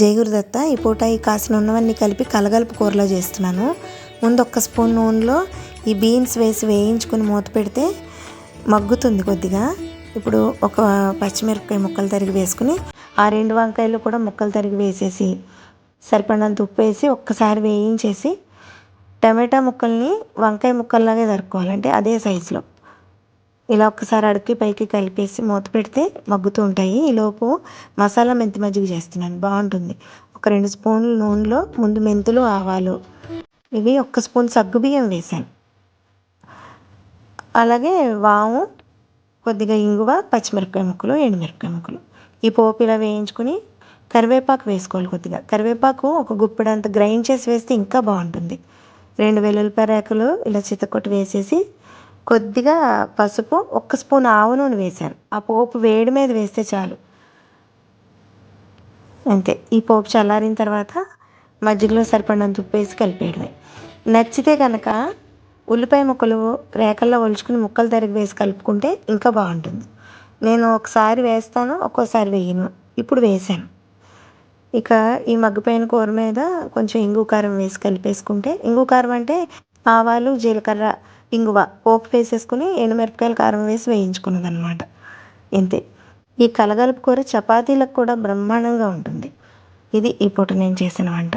జయగురుదత్త ఈ పూట ఈ కాసిన ఉన్నవన్నీ కలిపి కలగలుపు కూరలో చేస్తున్నాను. ముందు ఒక్క స్పూన్ నూనెలో ఈ బీన్స్ వేసి వేయించుకుని మూత పెడితే మగ్గుతుంది కొద్దిగా. ఇప్పుడు ఒక పచ్చిమిరపకాయ ముక్కలు తరిగి వేసుకుని ఆ రెండు వంకాయలు కూడా ముక్కలు తరిగి వేసేసి సరిపడినంత ఉప్పు వేసి ఒక్కసారి వేయించేసి టమాటా ముక్కల్ని వంకాయ ముక్కల్లాగే తరుక్కోవాలంటే అదే సైజులో. ఇలా ఒక్కసారి అడిగి పైకి కలిపేసి మూత పెడితే మగ్గుతూ ఉంటాయి. ఈలోపు మసాలా మెంతి మజ్జిగ చేస్తున్నాను. బాగుంటుంది. ఒక రెండు స్పూన్లు నూనెలో ముందు మెంతులు ఆవాలు. ఇవి ఒక్క స్పూన్ సగ్గుబియ్యం వేసాను అలాగే వాము కొద్దిగా ఇంగువ పచ్చిమిరపకాయ ముక్కలు ఎండుమిరపకాయ ముక్కలు. ఈ పోపు ఇలా వేయించుకుని కరివేపాకు వేసుకోవాలి కొద్దిగా. కరివేపాకు ఒక గుప్పెడంత గ్రైండ్ చేసి వేస్తే ఇంకా బాగుంటుంది. రెండు వెల్లుల్లిపాయ రేకలు ఇలా చితకొట్టు వేసేసి కొద్దిగా పసుపు ఒక్క స్పూన్ ఆవు నూనె వేశాను. ఆ పోపు వేడి మీద వేస్తే చాలు. అంతే. ఈ పోపు చల్లారిన తర్వాత మజ్జిగలో సరిపడినంత ఉప్పు వేసి కలిపేయడమే. నచ్చితే కనుక ఉల్లిపాయ ముక్కలు రేకల్లో ఒలుచుకుని ముక్కలు తరిగి వేసి కలుపుకుంటే ఇంకా బాగుంటుంది. నేను ఒకసారి వేస్తాను ఒక్కోసారి వేయను. ఇప్పుడు వేసాను ఇక ఈ మగ్గిపోయిన కూర మీద కొంచెం ఇంగు కారం వేసి కలిపేసుకుంటే ఇంగు కారం అంటే ఆవాలు జీలకర్ర ఇంగువ పోపు వేసేసుకుని ఎండుమిరపకాయలు కారం వేసి వేయించుకున్నది అనమాట ఇంతే. ఈ కలగలుపు కూర చపాతీలకు కూడా బ్రహ్మాండంగా ఉంటుంది. ఇది ఈ పూట నేను చేసిన వంట.